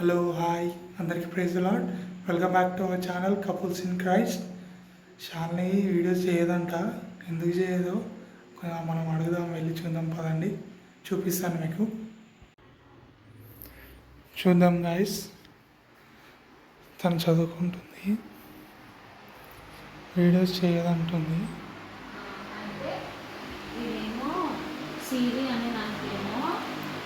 Hello hi అందరికీ praise lord welcome back to our channel couples in Christ Shalini videos చేయదంట. ఎందుకు చేయదో కొంచెం మనం అడుగుదాం వెళ్ళి చూద్దాం పదండి. చూపిస్తాను మీకు. చూద్దాం గాయస్ తను చదువుకుంటుంది. వీడియోస్ చేయదంటుంది అంటే ఇదేమో సిరి అనే దాంట్లోనేమో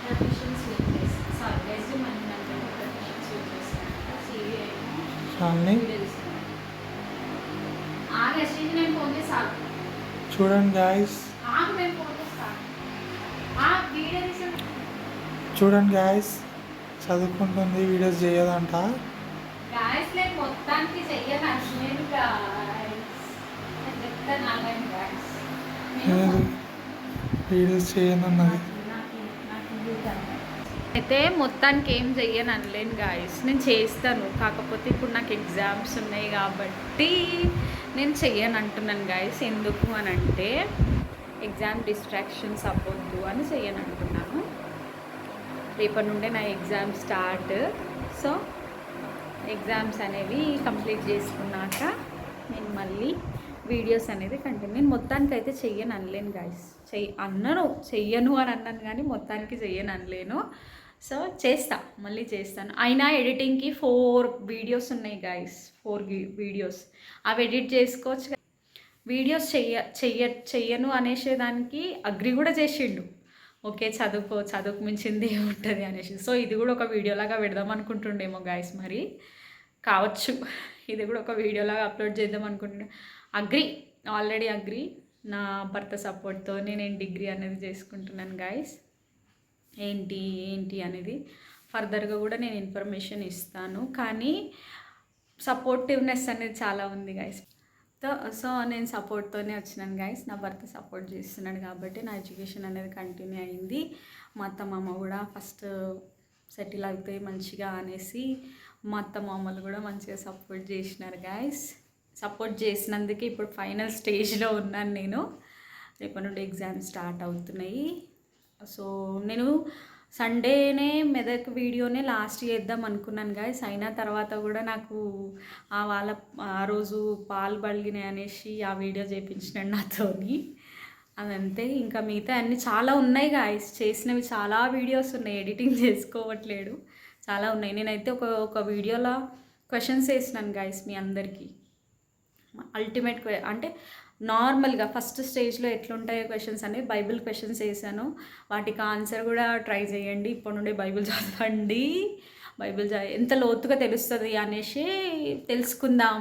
ప్రొఫెషన్స్ యూజ్ చేస్తాను సారీ రెజ్యూమ్ అనే దాంట్లో ప్రొఫెషన్స్ యూజ్ చేస్తాను సిరి ఏమో షాల్ని వీడియో తీస్తాను ఆ రెస్యూమ్ నేను ఫోన్ చేస్తాను చూడండి గాయస్ చూడండి గాయస్ చదువుకుంటుంది వీడియోస్ చేయదంట. గాయస్ నేను మొత్తానికి చెయ్యను నేను గాయస్ నేను చెప్తాను అలాగే గాయస్ లేదు వీడియోస్ చేయనన్నది అయితే మొత్తానికి ఏం చెయ్యను అనలేను గాయస్ నేను చేస్తాను. కాకపోతే ఇప్పుడు నాకు ఎగ్జామ్స్ ఉన్నాయి కాబట్టి నేను చెయ్యను అంటున్నాను గాయస్ ఎందుకు అని అంటే ఎగ్జామ్ డిస్ట్రాక్షన్స్ అవ్వద్దు అని చెయ్యను అంటున్నాను. రేపటి నుండే నా ఎగ్జామ్ స్టార్ట్ సో ఎగ్జామ్స్ అనేవి కంప్లీట్ చేసుకున్నాక నేను మళ్ళీ వీడియోస్ అనేది కంటిన్యూ నేను మొత్తానికి అయితే చెయ్యను అనలేను గాయస్ చెయ్యి అన్నను చెయ్యను అని అన్నాను కానీ మొత్తానికి చెయ్యను అనలేను. సో చేస్తా మళ్ళీ చేస్తాను. అయినా ఎడిటింగ్కి ఫోర్ వీడియోస్ ఉన్నాయి గాయస్ ఫోర్ వీడియోస్. అవి ఎడిట్ చేసుకోవచ్చు వీడియోస్ చెయ్య చెయ్య చెయ్యను అనేసేదానికి అగ్రి కూడా చేసిండు. ఓకే చదువుకో చదువుకు మించింది ఉంటుంది అనేసి. సో ఇది కూడా ఒక వీడియోలాగా పెడదాం అనుకుంటుండేమో గాయస్ మరి. కావచ్చు. ఇది కూడా ఒక వీడియోలాగా అప్లోడ్ చేద్దాం అనుకుంటున్నా. Agree already agree. నా భర్త సపోర్ట్తో నేను డిగ్రీ అనేది చేసుకుంటున్నాను గాయస్ ఏంటి ఏంటి అనేది ఫర్దర్గా కూడా నేను ఇన్ఫర్మేషన్ ఇస్తాను. కానీ సపోర్టివ్నెస్ అనేది చాలా ఉంది గైస్ సో నేను సపోర్ట్తోనే వచ్చినాను గైస్ నా భర్త సపోర్ట్ చేస్తున్నాడు కాబట్టి నా ఎడ్యుకేషన్ అనేది కంటిన్యూ అయింది. మా అత్త మామ కూడా ఫస్ట్ సెటిల్ అవుతాయి మంచిగా అనేసి మా అత్త మామలు కూడా మంచిగా సపోర్ట్ చేసినారు గాయస్ సపోర్ట్ చేసినందుకే ఇప్పుడు ఫైనల్ స్టేజ్లో ఉన్నాను నేను. రేపటి నుండి ఎగ్జామ్స్ స్టార్ట్ అవుతున్నాయి. సో నేను సండేనే మెదక్ వీడియోనే లాస్ట్ చేద్దాం అనుకున్నాను గాయస్ అయినా తర్వాత కూడా నాకు ఆ వాళ్ళ ఆ రోజు పాలు బలిగినాయి అనేసి ఆ వీడియో చేయించినాడు నాతోని. అదంతే. ఇంకా మిగతా అన్నీ చాలా ఉన్నాయి గాయస్ చేసినవి చాలా వీడియోస్ ఉన్నాయి. ఎడిటింగ్ చేసుకోవట్లేడు. చాలా ఉన్నాయి. నేనైతే ఒక ఒక వీడియోలో క్వశ్చన్స్ వేసినాను గాయస్ మీ అందరికీ. అల్టిమేట్ అంటే నార్మల్గా ఫస్ట్ స్టేజ్లో ఎట్లుంటాయో క్వశ్చన్స్ అనేవి బైబిల్ క్వశ్చన్స్ వేసాను. వాటికి ఆన్సర్ కూడా ట్రై చేయండి. ఇప్పటి నుండి బైబిల్ చదవండి. బైబిల్ చదివి ఎంత లోతుగా తెలుస్తుంది అనేసి తెలుసుకుందాం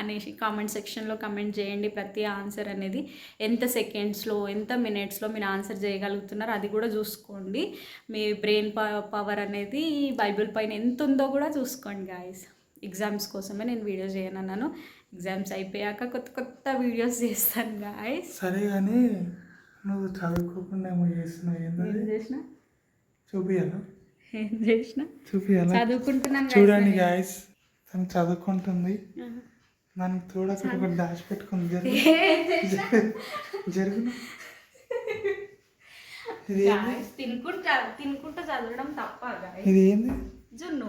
అనేసి కామెంట్ సెక్షన్లో కమెంట్ చేయండి ప్రతి ఆన్సర్ అనేది. ఎంత సెకండ్స్లో ఎంత మినిట్స్లో మీరు ఆన్సర్ చేయగలుగుతున్నారు అది కూడా చూసుకోండి. మీ బ్రెయిన్ పవర్ అనేది బైబిల్ పైన ఎంత ఉందో కూడా చూసుకోండి గాయస్. ఎగ్జామ్స్ కోసమే నేను వీడియో చేయనన్నాను. ఎగ్జామ్స్ అయిపోయాక కొత్త కొత్త వీడియోస్ చేస్తాను గాయస్ సరే కానీ నువ్వు చదువుకోకుండా ఏమో చేస్తున్నావు ఏం చేసిన? చూపియాలా ఏం చేసిన? చూపియాలా చదువుకుంటున్నాను చూడండి. గాయస్ తను చదువుకుంటుంది. అక్కడ ఒకటి దాచి పెట్టుకుంది జరుగు. ఇది తినుకుంటా తినుకుంటా చదవడం తప్ప ఇది ఏంది? జున్ను.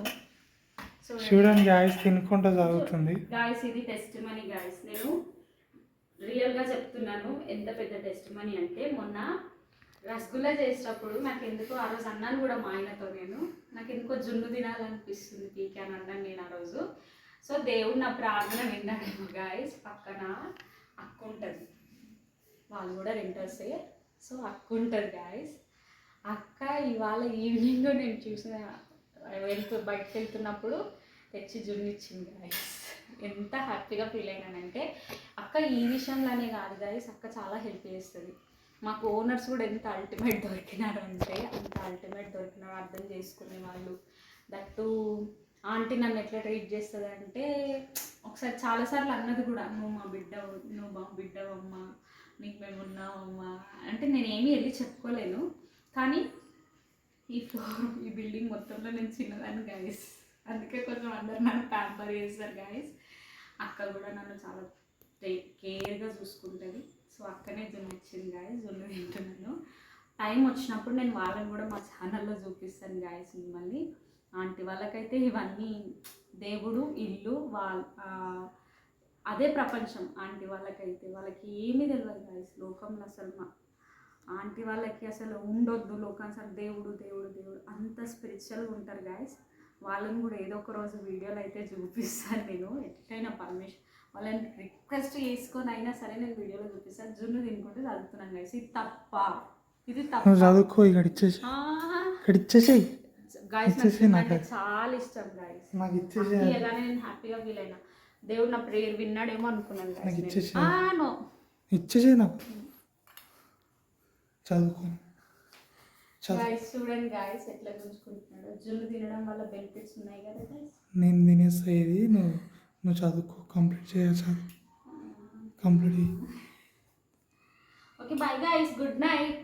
చూడండి గాయస్ తినకుండా చదువుతుంది. గాయస్ ఇది టెస్ట్ మనీ గాయస్ నేను రియల్గా చెప్తున్నాను ఎంత పెద్ద టెస్ట్ మనీ అంటే మొన్న రసగుల్లా చేసేటప్పుడు నాకు ఎందుకో ఆ రోజు అన్నాను కూడా మా ఆయనతో నేను నాకు ఎందుకో జున్ను తినాలనిపిస్తుంది పీకే అని అన్నాను నేను ఆ రోజు. సో దేవుడు నా ప్రార్థన విన్నాడేమో గాయస్ పక్కన అక్క ఉంటుంది. వాళ్ళు కూడా వింటర్సే సో అక్క ఉంటుంది గాయస్ అక్క ఇవాళ ఈవినింగ్ నేను చూసిన వెళ్తూ బయటకు వెళ్తున్నప్పుడు తెచ్చి జున్నిచ్చింది గాయస్ ఎంత హ్యాపీగా ఫీల్ అయినానంటే అక్క ఈ విషయంలోనే కాదు గాయస్ అక్క చాలా హెల్ప్ చేస్తుంది. మాకు ఓనర్స్ కూడా ఎంత అల్టిమేట్ దొరికినారు అంటే అంత అల్టిమేట్ దొరికినారు అర్థం చేసుకునే వాళ్ళు. దట్టు ఆంటీ నన్ను ఎట్లా ట్రీట్ చేస్తుంది అంటే ఒకసారి చాలాసార్లు అన్నది కూడా నువ్వు మా బిడ్డ నువ్వు మా బిడ్డవమ్మా నీకు మేము ఉన్నామమ్మా అంటే నేను ఏమీ వెళ్ళి చెప్పుకోలేను. కానీ ఈ ఫ్లోర్ ఈ బిల్డింగ్ మొత్తంలో నేను చిన్నదాన్ని గాయస్ అందుకే కొంచెం అందరు నన్ను ప్యాంపర్ చేస్తారు గాయస్ అక్క కూడా నన్ను చాలా కేర్గా చూసుకుంటుంది. సో అక్కనే జున్ను ఇచ్చింది గాయస్ జున్ను తింటున్నాను టైం వచ్చినప్పుడు నేను వాళ్ళని కూడా మా ఛానల్లో చూపిస్తాను గాయస్ మిమ్మల్ని. ఆంటీ వాళ్ళకైతే ఇవన్నీ దేవుడు ఇల్లు వాళ్ళ అదే ప్రపంచం ఆంటీ వాళ్ళకైతే. వాళ్ళకి ఏమీ తెలియదు గాయస్ లోకంలో అసలు మా ఆంటీ వాళ్ళకి అసలు ఉండొద్దు. లోకం అసలు దేవుడు దేవుడు దేవుడు. అంత స్పిరిచువల్గా ఉంటారు గాయస్ వాళ్ళని కూడా ఏదో ఒక రోజు వీడియోలు అయితే చూపిస్తాను నేను. ఎట్లయినా పర్మిషన్ వాళ్ళని రిక్వెస్ట్ చేసుకొని అయినా సరే నేను వీడియోలో చూపిస్తాను. జున్ను తినుకుంటూ చదువుతున్నాను గాయస్ ఇది తప్ప? ఇది తప్ప? చదువుకో ఇక్కడ ఇచ్చేసి ఇక్కడ గాయస్ నాకు చాలా ఇష్టం గాయస్ నాకు ఇచ్చేసి నేను హ్యాపీగా ఫీల్ అయినా. దేవుడు నా ప్రేయర్ విన్నాడేమో అనుకున్నాను నాకు. ఇచ్చేసి. నాకు. చదువుకో. చూడండి గాయస్ ఎట్లా గుంజుకుంటున్నాడు. జున్ను తినడం వల్ల బెనిఫిట్స్ ఉన్నాయి కదా. నేను తినేస్తా ఇది నువ్వు నువ్వు చదువుకో కంప్లీట్ చేయొచ్చు complete okay bye guys good night